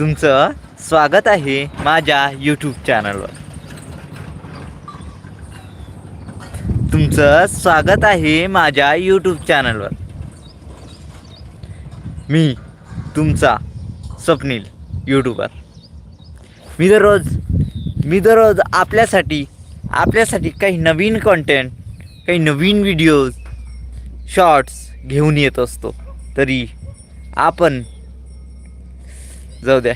तुमचं स्वागत आहे माझ्या यूट्यूब चॅनलवर तुमचं स्वागत आहे माझ्या यूट्यूब चॅनलवर मी तुमचा स्वप्नील यूट्यूबर मी दररोज मी दररोज आपल्यासाठी आपल्यासाठी काही नवीन कंटेंट काही नवीन व्हिडिओज शॉर्ट्स घेऊन येत असतो. तरी आपण जाऊ द्या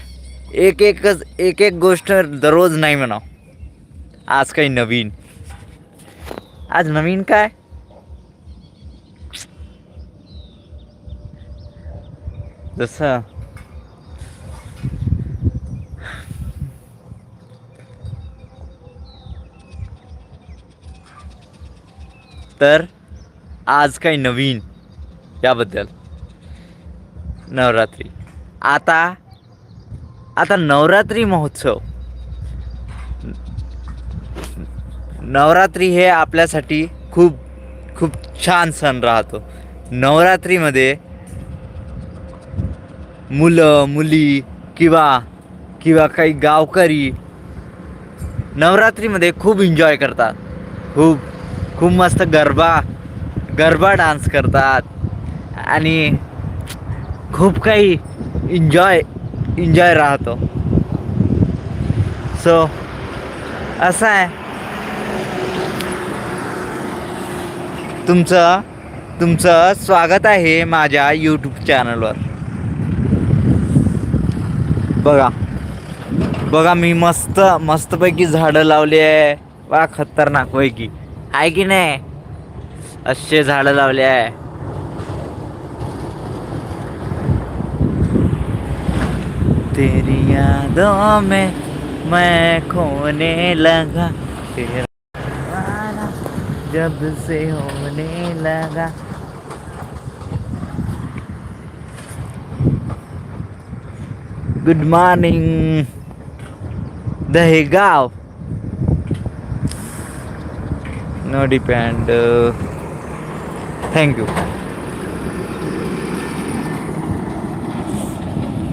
एक एकच एक एक गोष्ट दररोज नाही म्हणाव. आज काही नवीन. आज नवीन काय? जसं. तर आज काही नवीन. याबद्दल. नवरात्री. आता आता नवरात्री महोत्सव. नवरात्री हे आपल्यासाठी खूप खूप छान सण राहतो. नवरात्रीमध्ये मुलं मुली किंवा किंवा काही गावकरी नवरात्रीमध्ये खूप एन्जॉय करतात. खूप खूप मस्त गरबा गरबा डान्स करतात. आणि खूप काही एन्जॉय एन्जॉय राहतो. सो असं आहे. तुमचं तुमचं स्वागत आहे माझ्या यूट्यूब चॅनलवर बघा. बघा मी मस्त मस्तपैकी झाडं लावली आहे. बा खतरनाक पैकी. आहे की नाही? असे झाडं लावले आहे. तेरी यादों में मैं खोने लगा। तेरा जब से होने लगा। Good morning Dahegaon. No depend thank you